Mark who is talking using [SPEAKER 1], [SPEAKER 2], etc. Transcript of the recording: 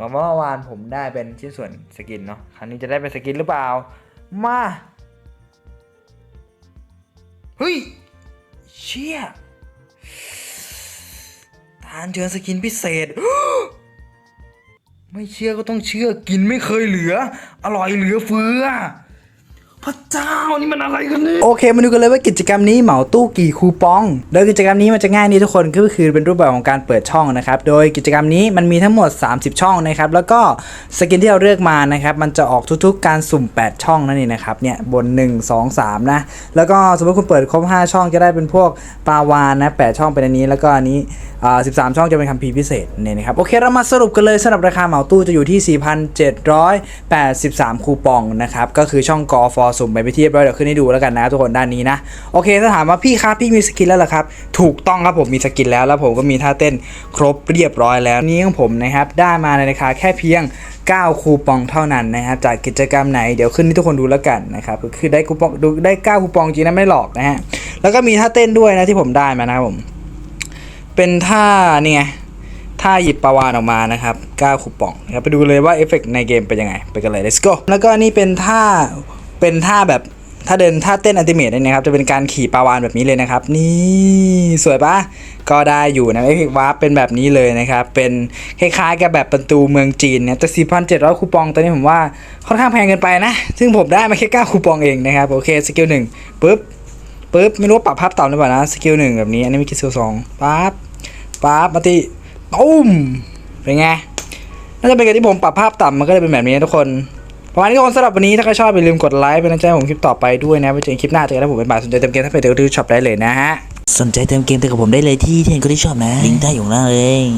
[SPEAKER 1] กับเมื่อวานผมได้เป็นชิ้นส่วนสกินเนาะครั้งนี้จะได้เป็นสกินหรือเปล่า มาเฮ้ยเชี่ยทานเชิญสกินพิเศษ ไม่เชื่อก็ต้องเชื่อกินไม่เคยเหลือ อร่อยเหลือเฟือ พระเจ้านี่มันอะไรกันเนี่ย
[SPEAKER 2] โอเคมาดูกันเลยว่ากิจกรรมนี้เหมาตู้กี่คูปอง โดยกิจกรรมนี้มันจะง่ายนี่ทุกคนก็คือเป็นรูปแบบของการเปิดช่องนะครับโดยกิจกรรมนี้มันมีทั้งหมด 30 ช่องนะครับแล้วก็สกินที่เราเลือกมานะครับมันจะออกทุกๆ การสุ่ม 8 ช่องนั่นเองนะครับเนี่ยบน 1 2 3นะแล้วก็สมมติคุณเปิดครบ 5 ช่องจะได้เป็นพวกปลาวานนะ8ช่องเป็นอันนี้ แล้วก็อันนี้อ่า13 ช่องจะเป็นคัมภีร์พิเศษเนี่ยนะครับโอเคเรามาสรุปกันเลยสำหรับราคาเหมาตู้จะอยู่ที่ 4,783 คูปองนะครับก็คือช่องกอฟอสุ่มไปไปที่เรียบร้อยเดี๋ยวขึ้นให้ดูแล้วกันนะทุกคนด้านนี้นะโอเคถ้าถามว่าพี่ครับพี่มีสกินแล้วเหรอครับถูกต้องครับผมมีสกินแล้วแล้วผมก็มีท่าเต้นครบเรียบร้อยแล้วนี้ของผมนะครับได้มาในราคาแค่เพียง 9 คูปองเท่านั้นนะครับจากกิจกรรมไหนเดี๋ยวขึ้นให้ทุกคนดูแล้วกันนะครับคือได้คูปองดูได้ 9 คูปองจริงนะไม่หลอกนะฮะแล้วก็มีท่าเต้นด้วยนะที่ผมได้มานะครับผมเป็นท่านี่ไงท่าหยิบปลาวานออกมานะครับ 9คูปองนะครับไปดูเลยว่าเอฟเฟกในเกมเป็นยังไง ไปกันเลย let's go แล้วก็นี่เป็นท่า เป็นท่าแบบถ้าเดินท่าเต้นอันติเมตนะครับจะเป็นการขี่ปลาวานแบบนี้เลยนะครับ นี่สวยปะก็ได้อยู่นะเอฟเฟกวาร์เป็นแบบนี้เลยนะครับ เป็นคล้ายๆกับแบบประตูเมืองจีนเนี่ยแต่ 4,700 คูปองตอนนี้ผมว่าค่อนข้างแพงเกินไปนะ ซึ่งผมได้มาแค่9คูปองเองนะครับ โอเคสกิลหนึ่งปุ๊บปุ๊บไม่รู้ปรับภาพต่ำหรือเปล่านะสกิลหนึ่งแบบนี้อันนี้มีสกิลสองปั๊บปั๊บมาติตุ้มเป็นไงน่าจะเป็นการที่ผมปรับภาพต่ำมันก็เลยเป็นแบบนี้ทุกคน ประมาณนี้ทุกคนสำหรับวันนี้ถ้าใครชอบอย่าลืมกดไลค์เป็นกำลังใจผมคลิปต่อไปด้วยนะไปเจอคลิปหน้าเจอกันนะผมเป็นบาทสนใจเติมเกมถ้าไปเจอที่ช็อปได้เลยนะฮะ
[SPEAKER 3] สนใจเติมเกมเติมกับผมได้เลยที่เทนก็ที่ชอบนะลิงก์ใต้อยู่ข้างล่างเลย